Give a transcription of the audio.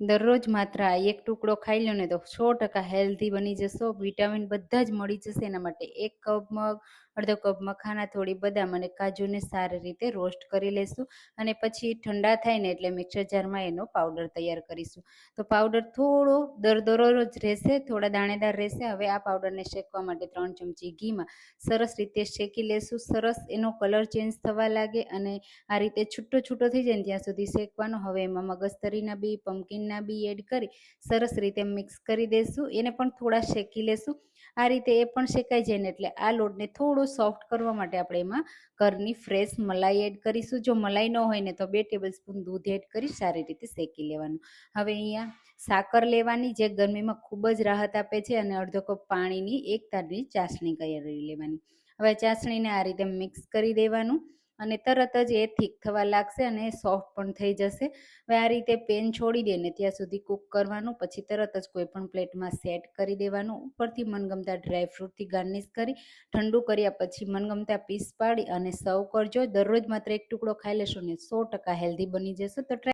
દરરોજ માત્ર આ એક ટુકડો ખાઈ લો ને તો સો ટકા હેલ્ધી બની જશો. વિટામિન બધા જ મળી જશે એના માટે. એક કપ મગ અડધો કપ મખાના, થોડી બદામ અને કાજુને સારી રીતે રોસ્ટ કરી લેશું અને પછી ઠંડા થાય ને એટલે મિક્સર જારમાં એનો પાવડર તૈયાર કરીશું. તો પાવડર થોડો દરદરો જ રહેશે, થોડા દાણેદાર રહેશે. હવે આ પાવડરને શેકવા માટે ત્રણ ચમચી ઘીમાં સરસ રીતે શેકી લેશું. સરસ એનો કલર ચેન્જ થવા લાગે અને આ રીતે છૂટો છૂટો થઈ જાય ત્યાં સુધી શેકવાનો. હવે એમાં મગજતરીના બી પમ્પકિનના બી એડ કરી સરસ રીતે મિક્સ કરી દઈશું એને પણ થોડા શેકી લેશું. આ રીતે એ પણ શેકાઈ જાય ને એટલે આ લોટને થોડો સોફ્ટ કરવા માટે આપણે એમાં ઘરની ફ્રેશ મલાઈ એડ કરીશું. જો મલાઈ ન હોય ને તો બે ટેબલ સ્પૂન દૂધ એડ કરી સારી રીતે શેકી લેવાનું. હવે અહીંયા સાકર લેવાની જે ગરમીમાં ખૂબ જ રાહત આપે છે અને અડધો કપ પાણીની એક તારની ચાસણી કરી લેવાની. હવે ચાસણીને આ રીતે મિક્સ કરી દેવાનું. અને તરત જ એ થીક થવા લાગશે અને સોફ્ટ પણ થઈ જશે. હવે આ રીતે પેન છોડી દઈને ત્યાં સુધી કૂક કરવાનું, પછી તરત જ કોઈ પણ પ્લેટમાં સેટ કરી દેવાનું, ઉપરથી મનગમતા ડ્રાયફ્રૂટથી ગાર્નિશ કરી, ઠંડુ કર્યા પછી મનગમતા પીસ પાડી અને સર્વ કરજો. દરરોજ માત્ર એક ટુકડો ખાઈ લેશો ને સો ટકા હેલ્ધી બની જશે. તો ટ્રાય